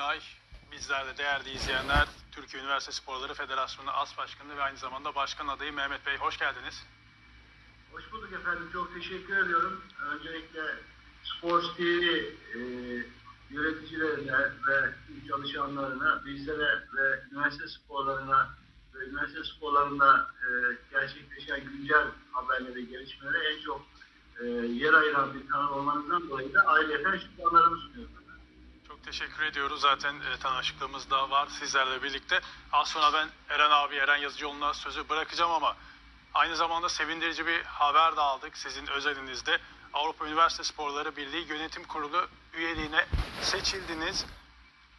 Günay. Bizler de değerli izleyenler Türkiye Üniversite Sporları Federasyonu As Başkanı ve aynı zamanda Başkan adayı Mehmet Bey hoş geldiniz. Hoş bulduk efendim. Çok teşekkür ediyorum. Öncelikle Sports TV e, yöneticilerine ve çalışanlarına, bizlere ve üniversite sporlarına ve üniversite sporlarında e, gerçekleşen güncel haberleri, gelişmelere en çok e, yer ayıran bir kanal olmanızdan dolayı da ayrıca şükranlarımı sunuyorum. Çok teşekkür ediyoruz. Zaten e, tanışıklığımız da var sizlerle birlikte. Az sonra ben Eren abi, Eren Yazıcıoğlu'na sözü bırakacağım ama aynı zamanda sevindirici bir haber de aldık sizin özelinizde. Avrupa Üniversite Sporları Birliği Yönetim Kurulu üyeliğine seçildiniz.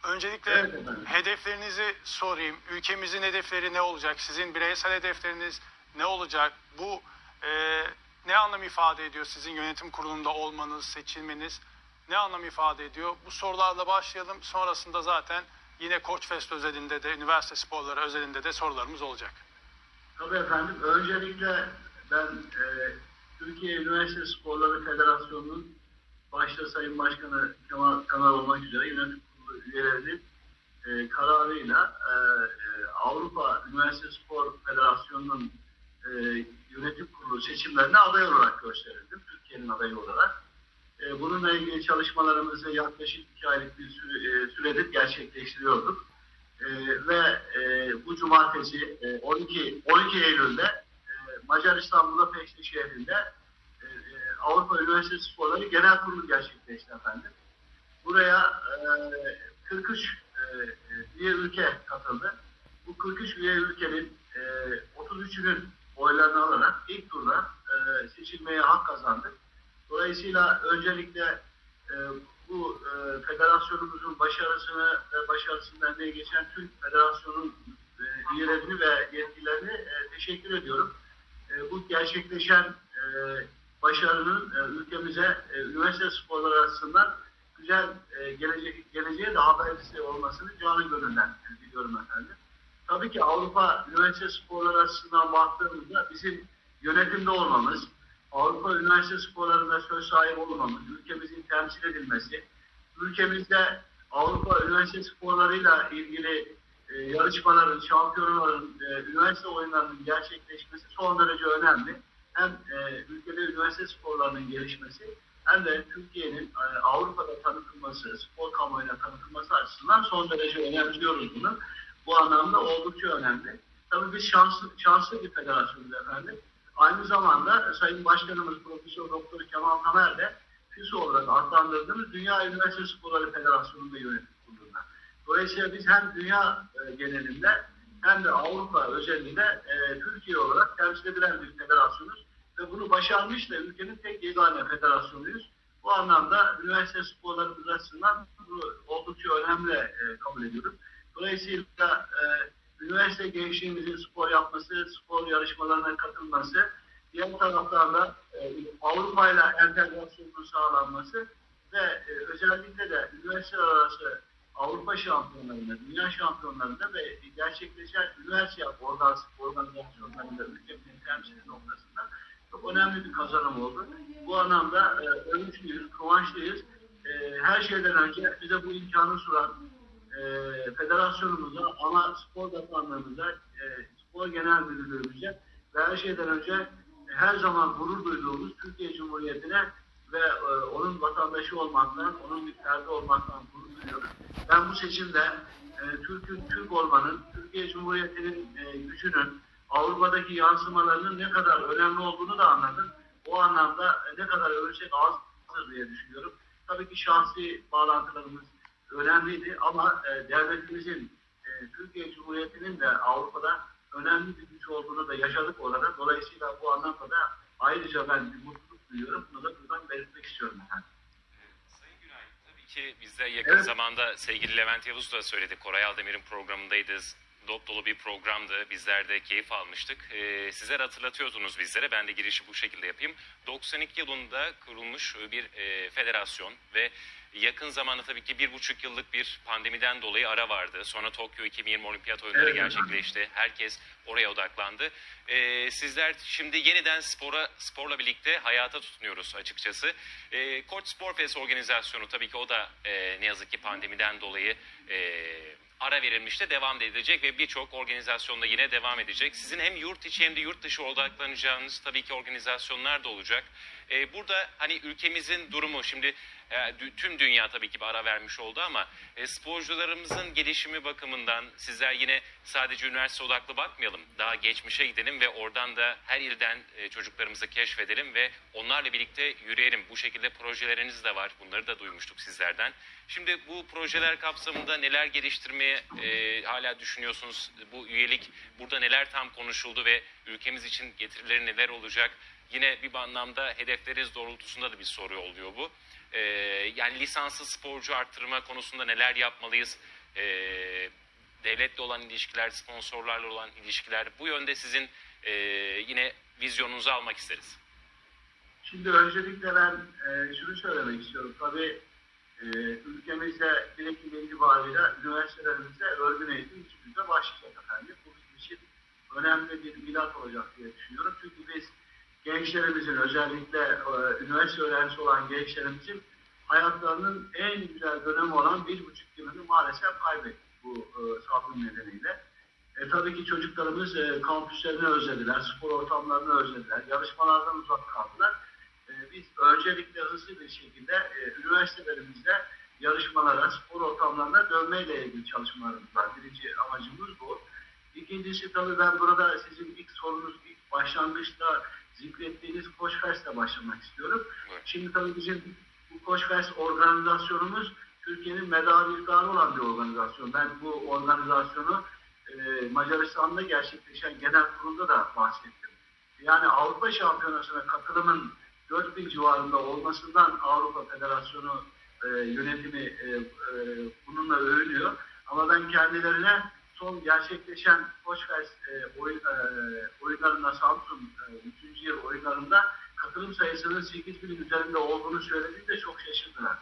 Öncelikle Evet efendim. hedeflerinizi sorayım. Ülkemizin hedefleri ne olacak? Sizin bireysel hedefleriniz ne olacak? Bu e, ne anlam ifade ediyor sizin yönetim kurulunda olmanız, seçilmeniz? Ne anlam ifade ediyor? Bu sorularla başlayalım. Sonrasında zaten yine Koç Fest özelinde de, üniversite sporları özelinde de sorularımız olacak. Tabii efendim. Öncelikle ben e, Türkiye Üniversite Sporları Federasyonu'nun başta Sayın Başkanı Kemal Kanar olmak üzere yönetim kurulu üyelerinin e, kararıyla e, e, Avrupa Üniversite Spor Federasyonu'nun e, yönetim kurulu seçimlerine aday olarak gösterildim. Türkiye'nin adayı olarak. E, bununla ilgili çalışmalarımızı yaklaşık iki aylık bir e, süredir gerçekleştiriyorduk. E, ve bu cumartesi e, 12 12 Eylül'de e, Macaristan Budapeşte şehrinde e, Avrupa Üniversitesi Sporları Genel Kurulu gerçekleşti efendim. Buraya e, 43 e, e, üye ülke katıldı. Bu 43 üye ülkenin e, 33'ünün oylarını alarak ilk turda seçilmeye hak kazandık. Dolayısıyla öncelikle e, bu e, federasyonumuzun başarısını ve başarısından diye geçen tüm federasyonun e, üyelerini ve yetkililerini e, teşekkür ediyorum. E, bu gerçekleşen e, başarının e, ülkemize e, üniversite sporları açısından güzel e, gelecek, geleceğe de habercisi olmasını canı gönülden diliyorum efendim. Tabii ki Avrupa üniversite sporları açısından baktığımızda bizim yönetimde olmamız, Avrupa üniversite sporlarında söz sahibi olmamız, ülkemizin temsil edilmesi, ülkemizde Avrupa üniversite sporlarıyla ilgili e, yarışmaların, şampiyonaların, e, üniversite oyunlarının gerçekleşmesi son derece önemli. Hem e, ülkede üniversite sporlarının gelişmesi hem de Türkiye'nin e, Avrupa'da tanıtılması, spor kamuoyuna tanıtılması açısından son derece önemsiyoruz bunu. Bu anlamda oldukça önemli. Tabii biz şanslı, şanslı bir federasyonuz efendim. Aynı zamanda Sayın Başkanımız Profesör Doktor Kemal Tamer de FİSO olarak adlandırdığımız Dünya Üniversite Sporları Federasyonu'nda yönetim kurulunda. Dolayısıyla biz hem dünya e, genelinde hem de Avrupa özelinde e, Türkiye olarak temsil edilen bir federasyonuz ve bunu başarmış da ülkenin tek yegane federasyonuyuz. Bu anlamda üniversite sporlarımız açısından bu oldukça önemli e, kabul ediyorum. Dolayısıyla e, üniversite gençliğimizin spor yapması, spor yarışmalarına katılması, diğer taraftan da e, Avrupa ile entegrasyonun sağlanması ve e, özellikle de üniversiteler arası Avrupa şampiyonlarında, dünya şampiyonlarında ve gerçekleşen üniversite organ, organizasyonlarında ülkemizin temsili noktasında çok önemli bir kazanım oldu. Bu anlamda e, övünçlüyüz, kıvançlıyız. E, her şeyden önce bize bu imkanı sunan federasyonumuza, ana spor bakanlığımıza, e, spor genel müdürlüğümüze ve her şeyden önce her zaman gurur duyduğumuz Türkiye Cumhuriyeti'ne ve e, onun vatandaşı olmaktan, onun bir ferdi olmaktan gurur duyuyoruz. Ben bu seçimde e, Türk'ün Türk olmanın, Türkiye Cumhuriyeti'nin e, gücünün, Avrupa'daki yansımalarının ne kadar önemli olduğunu da anladım. O anlamda ne kadar övecek azdır diye düşünüyorum. Tabii ki şahsi bağlantılarımız önemliydi ama e, devletimizin, e, Türkiye Cumhuriyeti'nin de Avrupa'da önemli bir güç olduğunu da yaşadık orada. Dolayısıyla bu anlamda da ayrıca ben bir mutluluk duyuyorum. Bunu da buradan belirtmek istiyorum efendim. Sayın Günay, tabii ki biz de yakın Evet. zamanda sevgili Levent Yavuz da söyledi. Koray Aldemir'in programındaydınız. Dop dolu bir programdı. Bizler de keyif almıştık. Ee, sizler hatırlatıyordunuz bizlere. Ben de girişi bu şekilde yapayım. 92 yılında kurulmuş bir e, federasyon ve yakın zamanda tabii ki bir buçuk yıllık bir pandemiden dolayı ara vardı. Sonra Tokyo 2020 Olimpiyat Oyunları gerçekleşti. Herkes oraya odaklandı. Ee, sizler şimdi yeniden spora sporla birlikte hayata tutunuyoruz açıkçası. Ee, Koç Spor Fest organizasyonu tabii ki o da e, ne yazık ki pandemiden dolayı e, ara verilmişti. Devam da edecek ve birçok organizasyonda yine devam edecek. Sizin hem yurt içi hem de yurt dışı odaklanacağınız tabii ki organizasyonlar da olacak. Ee, burada hani ülkemizin durumu şimdi tüm dünya tabii ki bir ara vermiş oldu ama e, sporcularımızın gelişimi bakımından sizler yine sadece üniversite odaklı bakmayalım. Daha geçmişe gidelim ve oradan da her ilden e, çocuklarımızı keşfedelim ve onlarla birlikte yürüyelim. Bu şekilde projeleriniz de var. Bunları da duymuştuk sizlerden. Şimdi bu projeler kapsamında neler geliştirmeye e, hala düşünüyorsunuz? Bu üyelik burada neler tam konuşuldu ve ülkemiz için getirileri neler olacak? Yine bir anlamda hedefleriniz doğrultusunda da bir soru oluyor bu. Ee, yani lisanslı sporcu arttırma konusunda neler yapmalıyız? Ee, devletle olan ilişkiler, sponsorlarla olan ilişkiler. Bu yönde sizin e, yine vizyonunuzu almak isteriz. Şimdi öncelikle ben e, şunu söylemek istiyorum. Tabii e, ülkemizde bir Ekim itibariyle üniversitelerimizde örgün eğitim içimizde başlayacak efendim. Bu bizim için önemli bir milat olacak diye düşünüyorum. Çünkü biz gençlerimizin özellikle e, üniversite öğrencisi olan gençlerimizin hayatlarının en güzel dönemi olan bir buçuk yılını maalesef kaybettik bu e, salgın nedeniyle. E, tabii ki çocuklarımız e, kampüslerini özlediler, spor ortamlarını özlediler, yarışmalardan uzak kaldılar. E, biz öncelikle hızlı bir şekilde e, üniversitelerimizde yarışmalara, spor ortamlarına dönmeyle ilgili çalışmalarımız var. Birinci amacımız bu. İkincisi tabii ben burada sizin ilk sorunuz, ilk başlangıçta zikrettiğiniz Koçfest'le başlamak istiyorum. Evet. Şimdi tabii bizim bu Koçfest organizasyonumuz Türkiye'nin medarı iftarı olan bir organizasyon. Ben bu organizasyonu e, Macaristan'da gerçekleşen genel kurulda da bahsettim. Yani Avrupa Şampiyonası'na katılımın 4000 civarında olmasından Avrupa Federasyonu e, yönetimi e, e, bununla övünüyor. Ama ben kendilerine son gerçekleşen Koçfest e, oyun, e, oyunlarında Samsun e, 3. yıl oyunlarında katılım sayısının 8 binin üzerinde olduğunu söylediğinde çok şaşırdılar.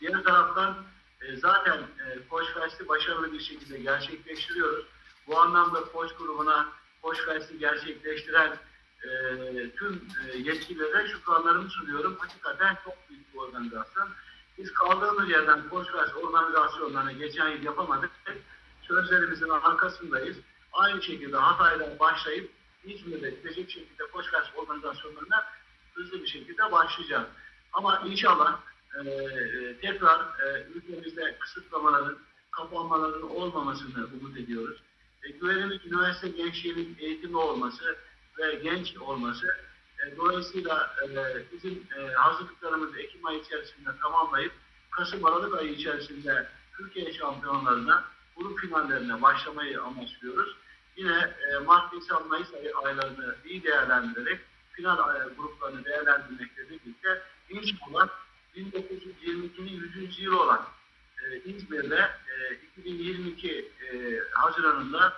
Diğer taraftan e, zaten e, Koçfest'i başarılı bir şekilde gerçekleştiriyoruz. Bu anlamda Koç grubuna Koçfest'i gerçekleştiren e, tüm e, yetkililere şükranlarımı sunuyorum. Hakikaten çok büyük bir organizasyon. Biz kaldığımız yerden Koçfest organizasyonlarını geçen yıl yapamadık. Sözlerimizin arkasındayız. Aynı şekilde Hatay'dan başlayıp İzmir'de bitecek şekilde Koçfest organizasyonlarına hızlı bir şekilde başlayacağız. Ama inşallah e, e, tekrar e, ülkemizde kısıtlamaların, kapanmaların olmamasını umut ediyoruz. E, güvenimiz üniversite gençliğinin eğitimli olması ve genç olması. E, dolayısıyla e, bizim e, hazırlıklarımızı Ekim ayı içerisinde tamamlayıp Kasım Aralık ayı içerisinde Türkiye şampiyonlarına, grup finallerine başlamayı amaçlıyoruz. Yine e, Mart, Nisan, Mayıs ayı, aylarını iyi değerlendirerek final e, gruplarını değerlendirmekle birlikte inşallah 1922'nin 100. yılı olan e, İzmir'de e, 2022 e, Haziran'ında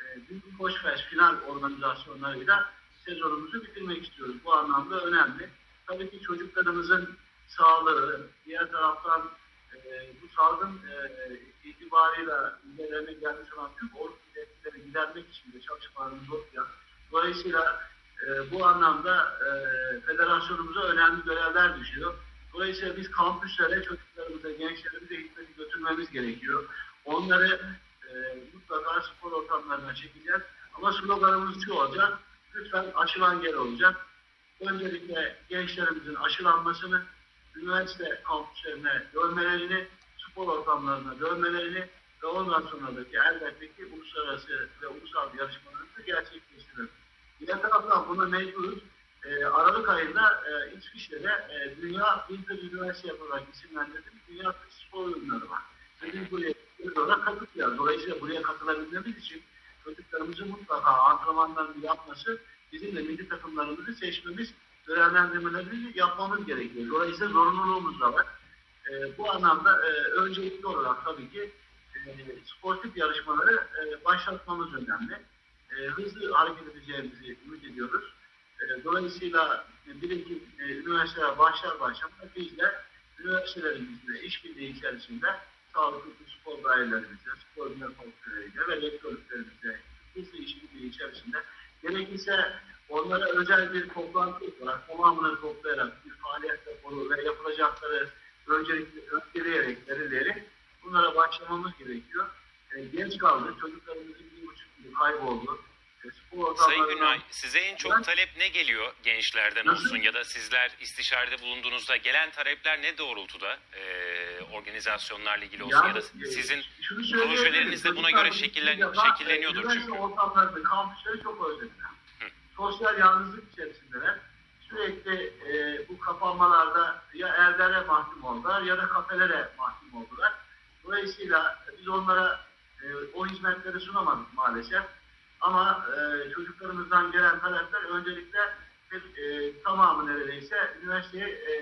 e, Büyük Koçfest final organizasyonlarıyla sezonumuzu bitirmek istiyoruz. Bu anlamda önemli. Tabii ki çocuklarımızın sağlığı, diğer taraftan bu salgın e, itibarıyla ülkelerine gelmiş olan tüm ordu illetkileri gidermek için de çalışmalarımız ortaya. Dolayısıyla e, bu anlamda e, federasyonumuza önemli görevler düşüyor. Dolayısıyla biz kampüslere çocuklarımıza, gençlerimize hizmeti götürmemiz gerekiyor. Onları e, mutlaka spor ortamlarına çekeceğiz. Ama sloganımız şu olacak. Lütfen aşılan gel olacak. Öncelikle gençlerimizin aşılanmasını, üniversite kampüslerine dönmelerini, spor ortamlarına dönmelerini ve ondan sonra da elbette ki uluslararası ve ulusal yarışmalarımızı gerçekleştirelim. Diğer taraftan buna mecburuz. E, Aralık ayında e, İsviçre'de e, Dünya Winter Üniversite olarak isimlendirdiğimiz Dünya Spor Oyunları var. Biz buraya, buraya katılacağız. Dolayısıyla buraya katılabilmemiz için çocuklarımızın mutlaka antrenmanlarını yapması, bizim de milli takımlarımızı seçmemiz, değerlendirmelerimizi yapmamız gerekiyor. Dolayısıyla zorunluluğumuz da var. E, bu anlamda e, öncelikli olarak tabii ki e, sportif yarışmaları e, başlatmamız önemli. E, hızlı hareket edeceğimizi ümit ediyoruz. E, dolayısıyla e, bir iki e, üniversiteler başlar başlamaz biz de üniversitelerimizle işbirliği içerisinde sağlıklı spor dairelerimizle, spor fakülteleriyle ve rektörlüklerimizle hızlı işbirliği içerisinde gerekirse onlara özel bir toplantı olarak tamamını toplayarak bir faaliyet raporu ve yapılacakları öncelikle ötkeleyerek, belirleyerek bunlara başlamamız gerekiyor. E, geç kaldı. Çocuklarımızın bir buçuk yılı kayboldu. E, Sayın Günay, size en çok Ben- talep ne geliyor gençlerden Nasıl? olsun ya da sizler istişarede bulunduğunuzda gelen talepler ne doğrultuda e, organizasyonlarla ilgili olsun ya da e, sizin projeleriniz de buna göre şekillen- şekilleniyordur e, Üniversite çünkü. ortamlarında kampüsleri çok özlediler. Sosyal yalnızlık içerisindeler. Sürekli e, bu kapanmalarda ya evlere mahkum oldular ya da kafelere mahkum oldular. Dolayısıyla biz onlara e, o hizmetleri sunamadık maalesef. Ama e, çocuklarımızdan gelen talepler öncelikle hep, e, tamamı neredeyse üniversiteye e,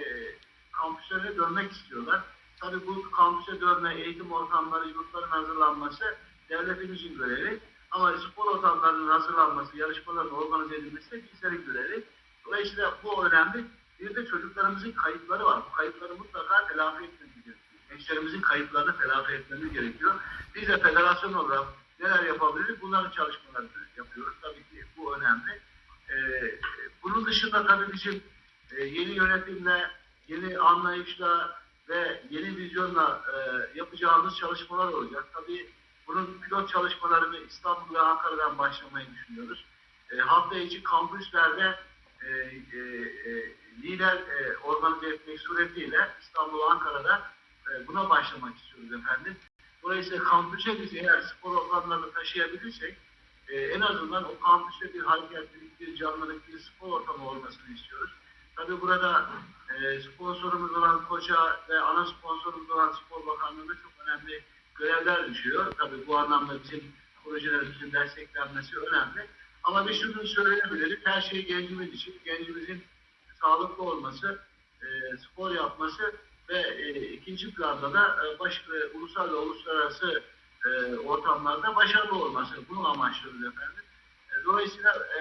kampüslerine dönmek istiyorlar. Tabii bu kampüse dönme, eğitim ortamları, yurtların hazırlanması devletimizin görevi. Ama spor ortamlarının hazırlanması, yarışmaların organize edilmesi de bizlerin görevi. Dolayısıyla bu önemli. Bir de çocuklarımızın kayıpları var. Bu kayıpları mutlaka telafi etmemiz gerekiyor. Gençlerimizin kayıplarını telafi etmemiz gerekiyor. Biz de federasyon olarak neler yapabiliriz? Bunların çalışmalarını yapıyoruz. Tabii ki bu önemli. Ee, bunun dışında tabii bizim e, yeni yönetimle, yeni anlayışla ve yeni vizyonla e, yapacağımız çalışmalar olacak. Tabii bunun pilot çalışmalarını İstanbul ve Ankara'dan başlamayı düşünüyoruz. E, hafta içi kampüslerde e, e, e, lider e, organize etmek suretiyle İstanbul Ankara'da e, buna başlamak istiyoruz efendim. Dolayısıyla kampüse biz eğer spor ortamlarını taşıyabilirsek e, en azından o kampüste bir hareketlilik, bir canlılık, bir spor ortamı olmasını istiyoruz. Tabii burada e, sponsorumuz olan Koça ve ana sponsorumuz olan Spor Bakanlığı'nda çok önemli görevler düşüyor. Tabii bu anlamda bizim projelerimizin desteklenmesi önemli. Ama bir şunu söyleyebiliriz. Her şey gencimiz için. Gencimizin sağlıklı olması, e, spor yapması ve e, ikinci planda da e, baş, e, ulusal ve uluslararası e, ortamlarda başarılı olması. Bunu amaçlıyoruz efendim. E, dolayısıyla e,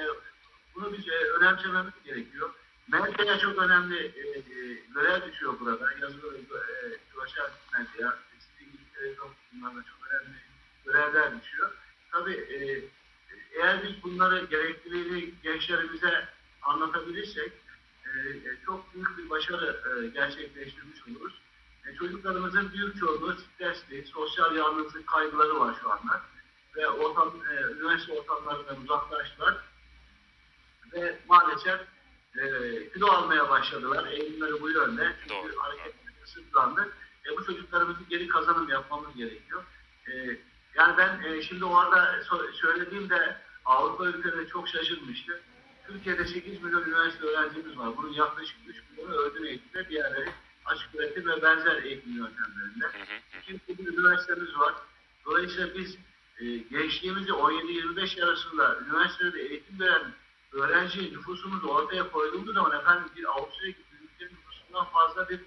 bunu biz e, önemsememiz gerekiyor. Medyaya çok önemli e, e, görev düşüyor burada. Yazılı e, görsel medya, televizyon bunlarda çok önemli görevler düşüyor. Tabii e, eğer biz bunları gerekliliğini gençlerimize anlatabilirsek e, e, çok büyük bir başarı e, gerçekleştirmiş oluruz. E, çocuklarımızın büyük çoğunluğu stresli, sosyal yalnızlık kaygıları var şu anda. Ve ortam, e, üniversite ortamlarından uzaklaştılar. Ve maalesef e, kilo almaya başladılar. Eğilimleri bu yönde. Çünkü hareketleri kısıtlandı. E, bu çocuklarımızı geri kazanım yapmamız gerekiyor. E, yani ben e, şimdi orada söylediğimde Avrupa ülkeleri çok şaşırmıştı. Türkiye'de 8 milyon üniversite öğrencimiz var. Bunun yaklaşık 3 milyonu öğretim eğitimde, diğerleri açık öğretim ve benzer eğitim yöntemlerinde. Şimdi bir üniversitemiz var. Dolayısıyla biz e, gençliğimizi 17-25 yaş arasında üniversitede eğitim veren öğrenci nüfusumuzu ortaya koyduğumuz zaman efendim bir Avusturya gibi ülkenin nüfusundan fazla bir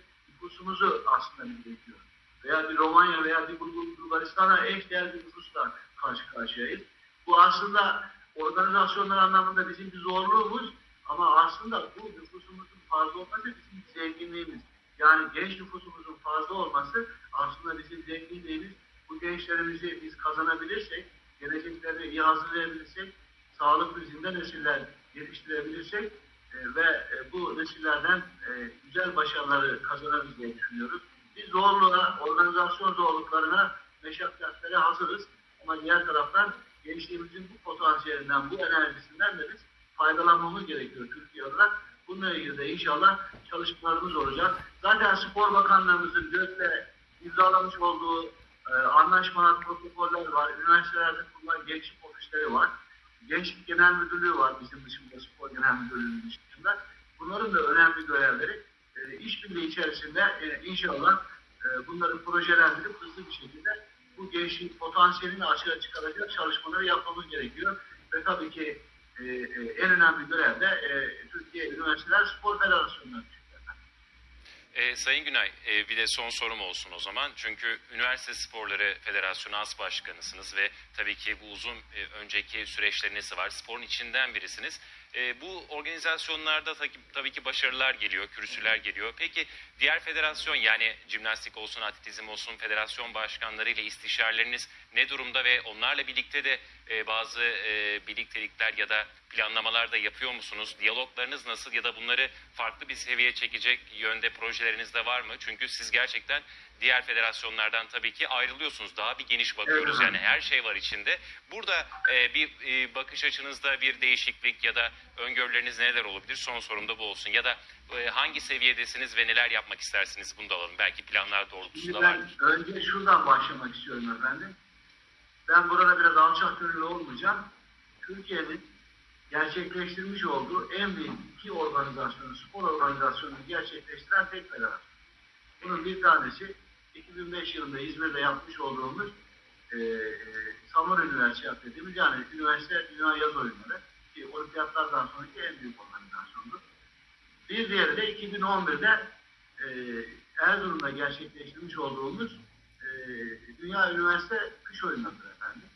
nüfusumuzu aslında bekliyoruz. Veya bir Romanya veya bir Bul- Bulgaristan'a eş değer bir nüfusla karşı karşıyayız. Bu aslında organizasyonlar anlamında bizim bir zorluğumuz ama aslında bu nüfusumuzun fazla olması bizim zenginliğimiz. Yani genç nüfusumuzun fazla olması aslında bizim zenginliğimiz. Bu gençlerimizi biz kazanabilirsek, geleceklerini iyi hazırlayabilirsek, sağlıklı zinde nesiller yetiştirebilirsek e, ve e, bu nesillerden e, güzel başarıları kazanırız diye düşünüyoruz. Biz zorluğa, organizasyon zorluklarına, meşakkatlere hazırız. Ama diğer taraftan gençliğimizin bu potansiyelinden, bu enerjisinden de biz faydalanmamız gerekiyor Türkiye olarak. Bununla ilgili de inşallah çalışmalarımız olacak. Zaten Spor Bakanlığımızın GÖK'le imzalamış olduğu e, anlaşmalar, protokoller var. Üniversitelerde kurulan gençlik ofisleri var. Gençlik Genel Müdürlüğü var bizim dışında, Spor Genel Müdürlüğü'nün dışında. Bunların da önemli görevleri e, işbirliği içerisinde e, inşallah e, bunları projelendirip hızlı bir şekilde bu gençlik potansiyelini açığa çıkaracak çalışmaları yapmamız gerekiyor. Ve tabii ki e, e, en önemli görev de e, Türkiye Üniversiteler Spor Federasyonu'na düşüyor. E, Sayın Günay, e, bir de son sorum olsun o zaman. Çünkü Üniversite Sporları Federasyonu As Başkanısınız ve tabii ki bu uzun e, önceki süreçleriniz var. Sporun içinden birisiniz. E, bu organizasyonlarda tabii, tabii ki başarılar geliyor, kürsüler geliyor. Peki diğer federasyon yani jimnastik olsun, atletizm olsun federasyon başkanları ile istişareleriniz ne durumda ve onlarla birlikte de e, bazı e, birliktelikler ya da planlamalar da yapıyor musunuz? Diyaloglarınız nasıl ya da bunları farklı bir seviyeye çekecek yönde projeleriniz de var mı? Çünkü siz gerçekten diğer federasyonlardan tabii ki ayrılıyorsunuz. Daha bir geniş bakıyoruz yani her şey var içinde. Burada e, bir e, bakış açınızda bir değişiklik ya da öngörüleriniz neler olabilir? Son sorum da bu olsun. Ya da e, hangi seviyedesiniz ve neler yapmak istersiniz? Bunu da alalım. Belki planlar doğrultusunda vardır. önce şuradan başlamak istiyorum efendim. Ben burada biraz alçak gönüllü olmayacağım. Türkiye'nin gerçekleştirmiş olduğu en büyük iki organizasyonu, spor organizasyonunu gerçekleştiren tek federasyon. Bunun bir tanesi 2005 yılında İzmir'de yapmış olduğumuz e, e, Samur Üniversitesi dediğimiz yani üniversite dünya yaz oyunları ki olimpiyatlardan sonraki en büyük organizasyondu. Bir diğeri de 2011'de e, Erzurum'da gerçekleştirmiş olduğumuz e, Dünya Üniversite Kış Oyunları'dır efendim.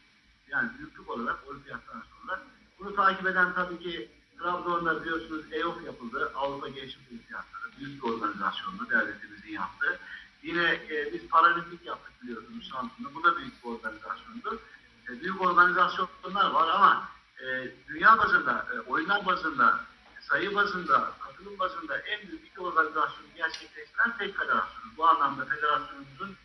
Yani büyüklük olarak olimpiyattan sonra. Bunu takip eden tabii ki Trabzon'da biliyorsunuz EOF yapıldı. Avrupa Gençlik Olimpiyatları. Büyük bir organizasyondu devletimizin yaptığı. Yine e, biz paralimpik yaptık biliyorsunuz Samsun'da. Bu da büyük bir organizasyondu. E, büyük organizasyonlar var ama e, dünya bazında, e, oyunlar bazında, sayı bazında, katılım bazında en büyük iki organizasyonu gerçekleştiren tek federasyonuz. Bu anlamda federasyonumuzun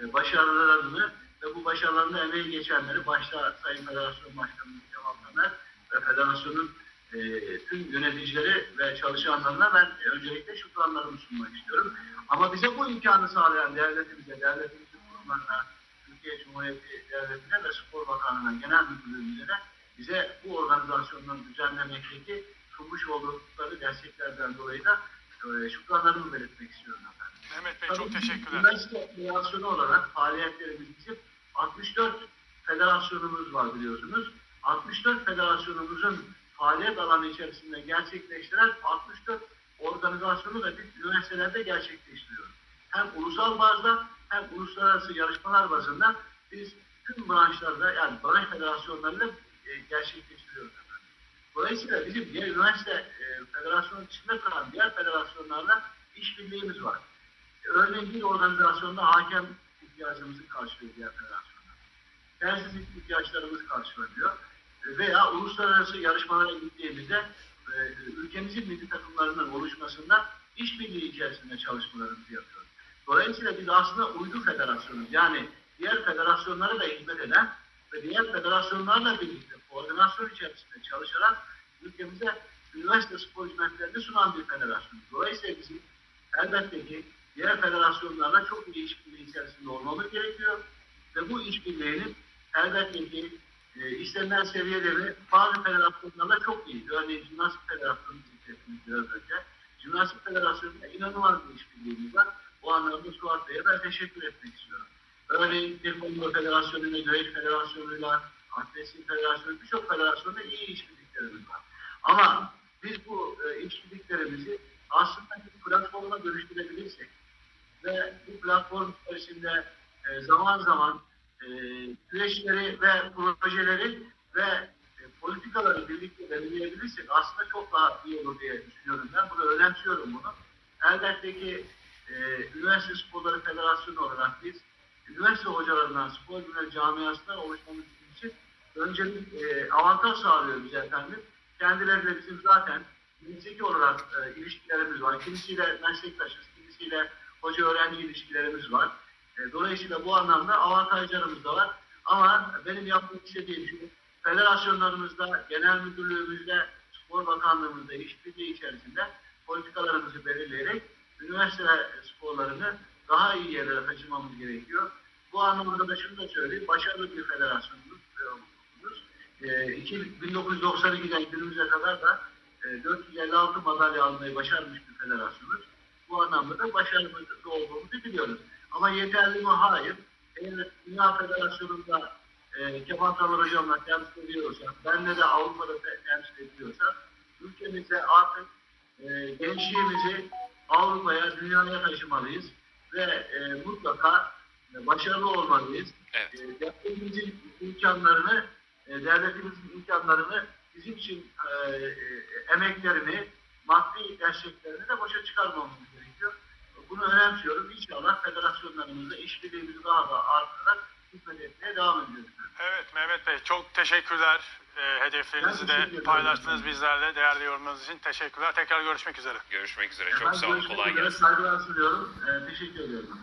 e, başarılarını ve bu başarılarında emeği geçenleri başta Sayın Federasyon Başkanımız Kemal Tamer ve federasyonun e, tüm yöneticileri ve çalışanlarına ben e, öncelikle şükranlarımı sunmak istiyorum. Ama bize bu imkanı sağlayan devletimize, devletimizin kurumlarına, Türkiye Cumhuriyeti Devleti'ne ve Spor Bakanlığı'na, Genel Müdürlüğümüze de bize bu organizasyonları düzenlemekteki sunmuş oldukları desteklerden dolayı da e, şükranlarımı belirtmek istiyorum efendim. Mehmet Bey Tabii çok teşekkürler. Üniversite federasyonu olarak faaliyetlerimiz bizim 64 federasyonumuz var biliyorsunuz. 64 federasyonumuzun faaliyet alanı içerisinde gerçekleştiren 64 organizasyonu da biz üniversitelerde gerçekleştiriyoruz. Hem ulusal bazda hem uluslararası yarışmalar bazında biz tüm branşlarda yani branş federasyonlarıyla e, gerçekleştiriyoruz. Dolayısıyla bizim diğer üniversite e, federasyonu dışında kalan diğer federasyonlarla işbirliğimiz var. Örneğin bir organizasyonda hakem ihtiyacımızı karşılıyor diğer federasyonlar. Tersizlik ihtiyaçlarımız karşılanıyor. Veya uluslararası yarışmalara gittiğimizde e, ülkemizin milli takımlarının oluşmasında işbirliği içerisinde çalışmalarımızı yapıyoruz. Dolayısıyla biz aslında uydu federasyonuz. Yani diğer federasyonlara da hizmet eden ve diğer federasyonlarla birlikte koordinasyon içerisinde çalışarak ülkemize üniversite spor hizmetlerini sunan bir federasyonuz. Dolayısıyla bizim elbette ki diğer federasyonlarla çok iyi işbirliği içerisinde olmamız gerekiyor. Ve bu işbirliğinin elbette ki e, istenilen seviyeleri bazı federasyonlarla çok iyi. Örneğin Jimnastik Federasyonu zikrettiniz biraz önce. Jimnastik Federasyonu'nda inanılmaz bir işbirliğimiz var. Bu anlamda Suat Bey'e ben teşekkür etmek istiyorum. Örneğin Tekvando Federasyonu'yla, Güreş Federasyonu'yla, Atletik Federasyonu, birçok federasyonda iyi işbirliklerimiz var. Ama biz bu e, işbirliklerimizi aslında bir platforma dönüştürebilirsek ve bu platform içerisinde e, zaman zaman e, süreçleri ve projeleri ve e, politikaları birlikte belirleyebilirsek aslında çok daha iyi olur diye düşünüyorum ben. Bunu önemsiyorum bunu. Elbette e, Üniversite Sporları Federasyonu olarak biz üniversite hocalarından spor bilimleri camiasından oluşmamız için öncelik e, avantaj sağlıyor bize efendim. Kendileriyle bizim zaten mesleki olarak e, ilişkilerimiz var. Kimisiyle meslektaşız, kimisiyle hoca öğrenci ilişkilerimiz var. E, dolayısıyla bu anlamda avantajlarımız da var. Ama benim yapmak istediğim şu, federasyonlarımızda, genel müdürlüğümüzde, spor bakanlığımızda işbirliği içerisinde politikalarımızı belirleyerek üniversite sporlarını daha iyi yerlere taşımamız gerekiyor. Bu anlamda da şunu da söyleyeyim, başarılı bir federasyonumuz. E, 1992'den günümüze kadar da e, 456 madalya almayı başarmış bir federasyonuz. Bu anlamda da başarılı olduğumuzu biliyoruz. Ama yeterli mi? Hayır. Eğer Dünya Federasyonu'nda e, Kemal Tamer Hocam'la temsil ediyorsak, benle de Avrupa'da te- temsil ediyorsak, ülkemizde artık e, gençliğimizi Avrupa'ya, dünyaya taşımalıyız ve e, mutlaka e, başarılı olmalıyız. Evet. E, devletimizin imkanlarını, e, devletimizin imkanlarını bizim için e, e, emeklerini, maddi desteklerini de boşa çıkarmamamız gerekiyor. Bunu önemsiyorum. İnşallah federasyonlarımızla işbirliğimizi daha da artırarak hizmet etmeye devam ediyoruz. Evet Mehmet Bey çok teşekkürler. E, hedeflerinizi Ben de paylaştınız bizlerle. Değerli yorumlarınız için teşekkürler. Tekrar görüşmek üzere. Görüşmek üzere. Ben Çok sağ olun. Kolay gelsin. Saygılar sunuyorum. E, teşekkür ediyorum.